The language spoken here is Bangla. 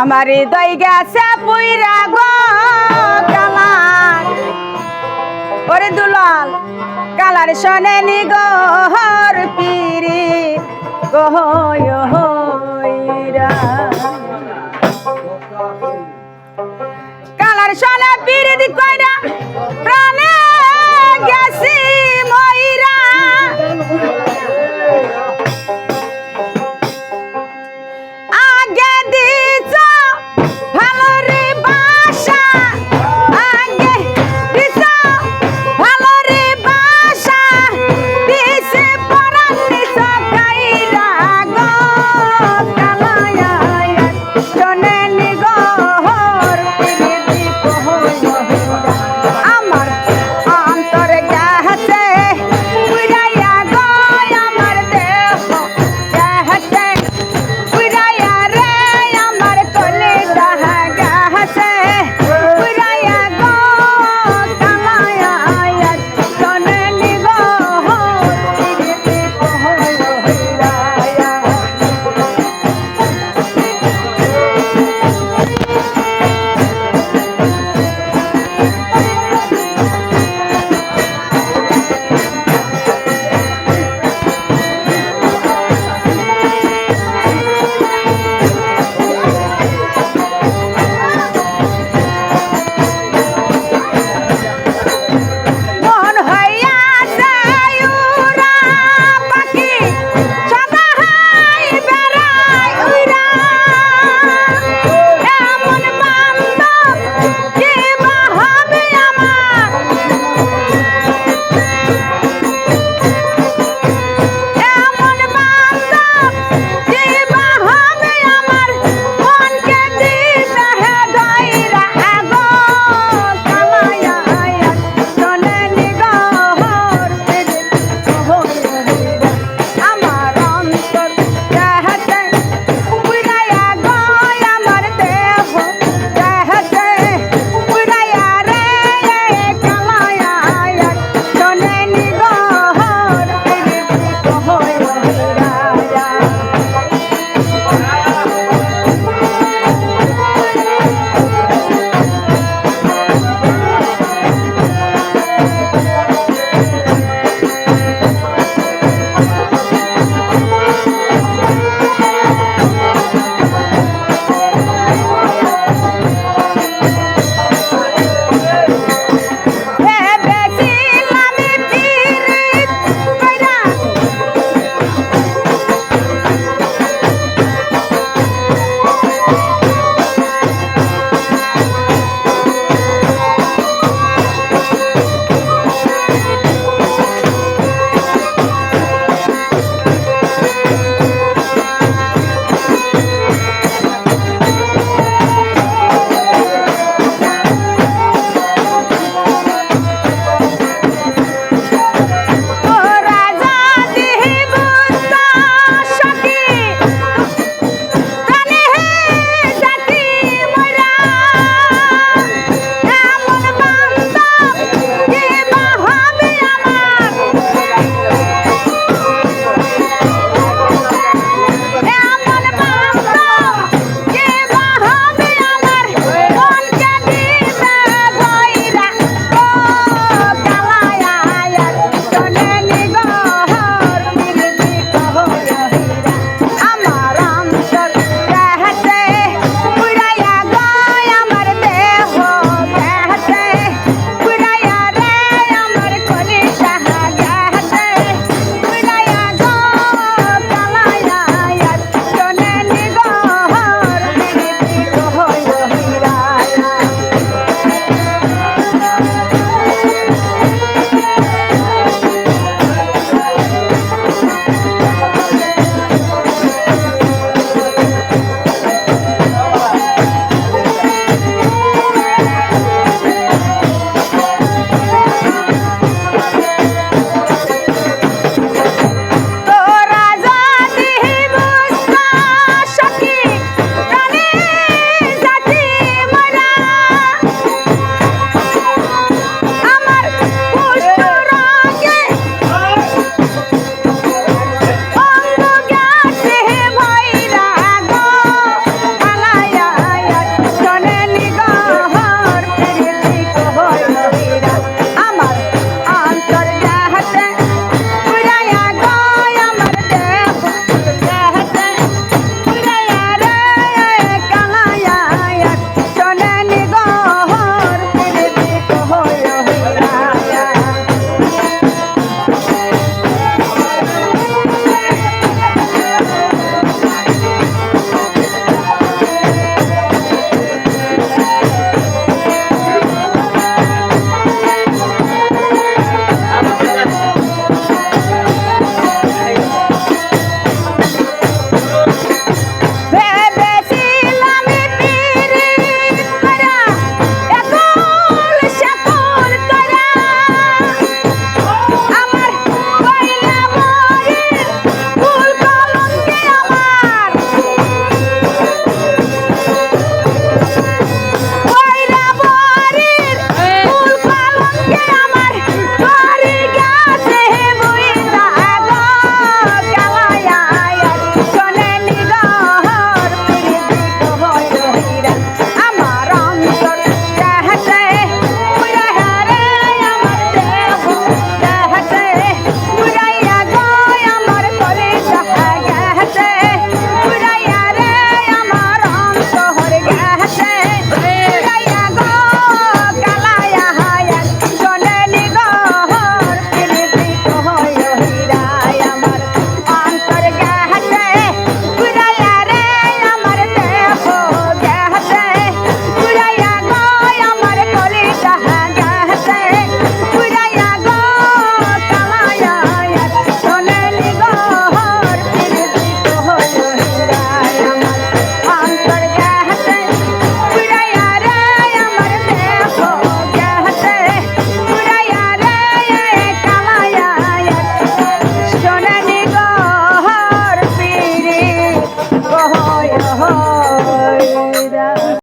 আমার হৃদয় গেছে পুইরা গো কালার ওরে দুলাল, কালার শোনে নি গোহর পিরি। গহইরা কালার শোনে পিরি দি কইরা